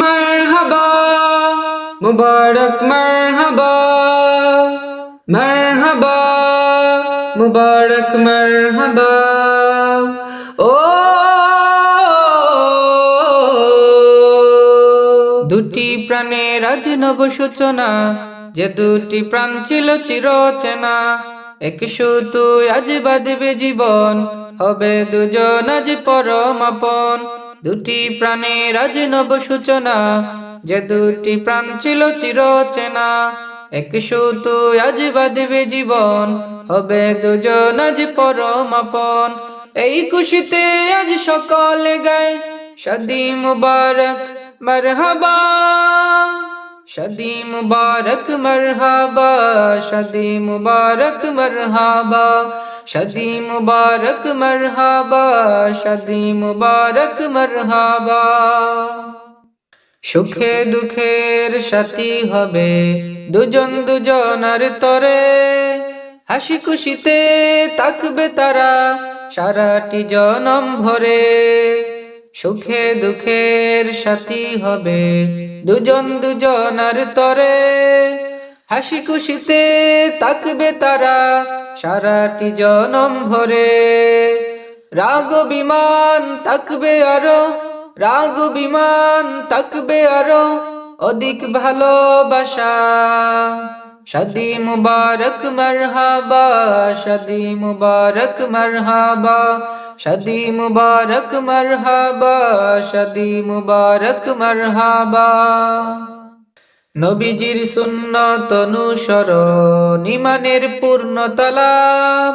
মারহাবা, মুবারক মারহাবা মারহাবা, মুবারক মারহাবা। ও দুটি প্রাণের আজ নব সূচনা যে দুটি প্রাণ ছিল চিরচেনা, এক শুধু আজ বাঁধবে জীবন, হবে দুজন আজ পরমাপন। দুটি প্রাণের আজ নব সূচনা, যে দুটি প্রাণ ছিল চিরচেনা। এক সুতু আজ বাঁধবে জীবন, হবে দুজন আজ পরমাপন। এই খুশিতে আজ সকলে গায় শাদি মুবারক, মরহবা। শাদি মুবারক, মরহবা শাদি মুবারক, মরহবা। শাদি মুবারক মরহবা, শাদি মুবারক মরহবা। সুখে দুঃখের সাথী হবে দুজন দুজনার তরে। হাসি খুশিতে তাকবে তারা সারাটি জনম ভরে। সুখে দুঃখের সাথী হবে দুজন দুজনার তরে। হাসি খুশিতে তাকবে তারা সারাটি জনম ভরে। রাগ বিমান তাকবে আরও, রাগ বিমান তাকবে আরও, অধিক ভালোবাসা। শাদি মুবারক মরহাবা শাদি মুবারক মরহাবা শাদি মুবারক মরহাবা শাদি মুবারক মরহাবা। নবীজির সুন্নত অনুসরণ, ইমানের পূর্ণতলাভ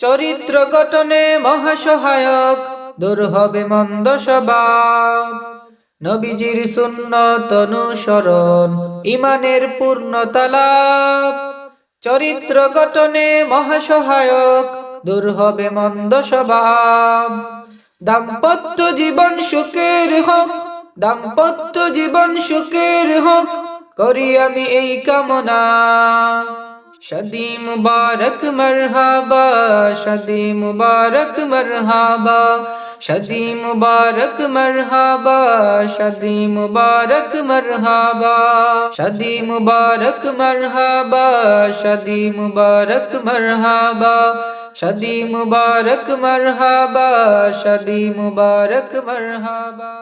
চরিত্র গঠনে মহাসহায়ক, দূর হবে মন্দ স্বভাব। নবীজির সুন্নত অনুসরণ, ইমানের পূর্ণতলাভ চরিত্র গঠনে মহাসহায়ক, দূর হবে মন্দ স্বভাব। দাম্পত্য জীবন সুখের হোক, দাম্পত্য জীবন সুখের হোক করি আমি এই কামনা। শাদি মুবারক মরহাবা শাদি মুবারক মরহাবা শাদি মুবারক মরহাবা শাদি মুবারক মরহাবা শাদি মুবারক মরহাবা শাদি মুবারক মরহাবা শাদি মুবারক মরহাবা শাদি মুবারক মরহাবা।